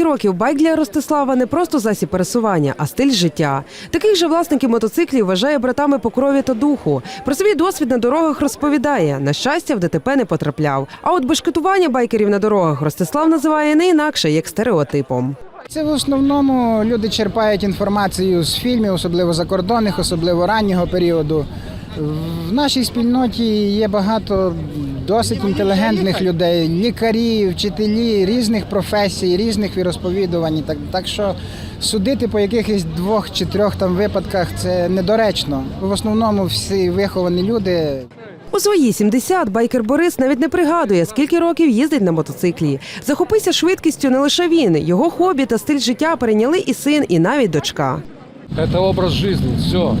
років байк для Ростислава не просто засіб пересування, а стиль життя. Таких же власників мотоциклів вважає братами по крові та духу. Про свій досвід на дорогах розповідає. На щастя, в ДТП не потрапляв. А от бешкетування байкерів на дорогах Ростислав називає не інакше як стереотипом. Це в основному люди черпають інформацію з фільмів, особливо закордонних, особливо раннього періоду. В нашій спільноті є багато досить інтелігентних людей, лікарі, вчителі різних професій, різних віросповідувань. Так, так що судити по якихось двох чи трьох там випадках це недоречно. В основному всі виховані люди. У свої 70 байкер Борис навіть не пригадує, скільки років їздить на мотоциклі. Захопився швидкістю не лише він. Його хобі та стиль життя перейняли і син, і навіть дочка. Это образ жизни, все.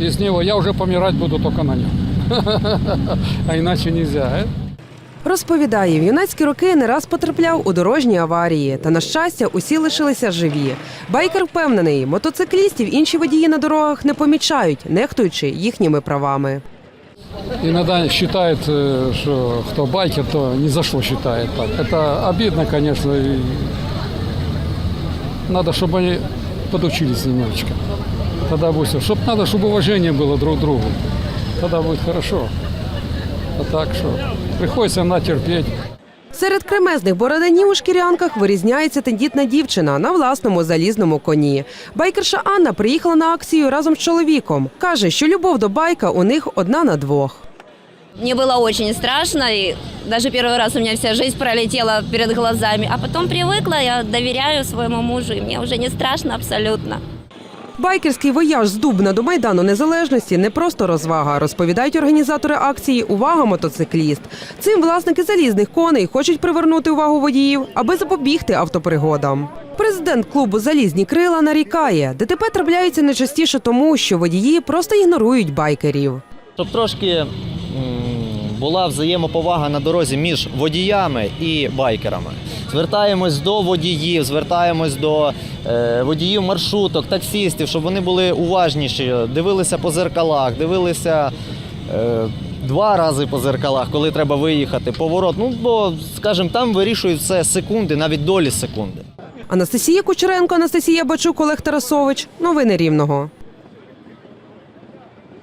Без него я уже помирать буду только на нем. А иначе нельзя. э? Розповідає, в юнацькі роки не раз потрапляв у дорожні аварії. Та на щастя, усі лишилися живі. Байкер впевнений, мотоциклістів інші водії на дорогах не помічають, нехтуючи їхніми правами. Иногда считают, э, что кто байкер, то ни за что считает так. Это обидно, конечно. и Надо, чтобы они подучились немножечко. Тогда будет все. Чтоб надо, чтобы уважение было друг к другу. Тогда будет хорошо. А так что приходится натерпеть. Серед кремезних бороданів у шкірянках вирізняється тендітна дівчина на власному залізному коні. Байкерша Анна приїхала на акцію разом з чоловіком. Каже, що любов до байка у них одна на двох. Мне было очень страшно, и даже первый раз у меня вся жизнь пролетела перед глазами. А потом привыкла, я доверяю своему мужу, и мне уже не страшно абсолютно. Байкерський вояж з Дубна до Майдану Незалежності не просто розвага, розповідають організатори акції Увага мотоцикліст. Цим власники залізних коней хочуть привернути увагу водіїв, аби запобігти автопригодам. Президент клубу Залізні крила нарікає, ДТП трапляються не частіше тому, що водії просто ігнорують байкерів. Щоб трошки була взаємоповага на дорозі між водіями і байкерами. Звертаємось до водіїв, звертаємось до е, водіїв маршруток, таксістів, щоб вони були уважніші, дивилися по зеркалах, дивилися е, два рази по зеркалах, коли треба виїхати, поворот. Ну, бо, скажімо, там вирішують все секунди, навіть долі секунди. Анастасія Кучеренко, Анастасія Бачук, Олег Тарасович. Новини Рівного.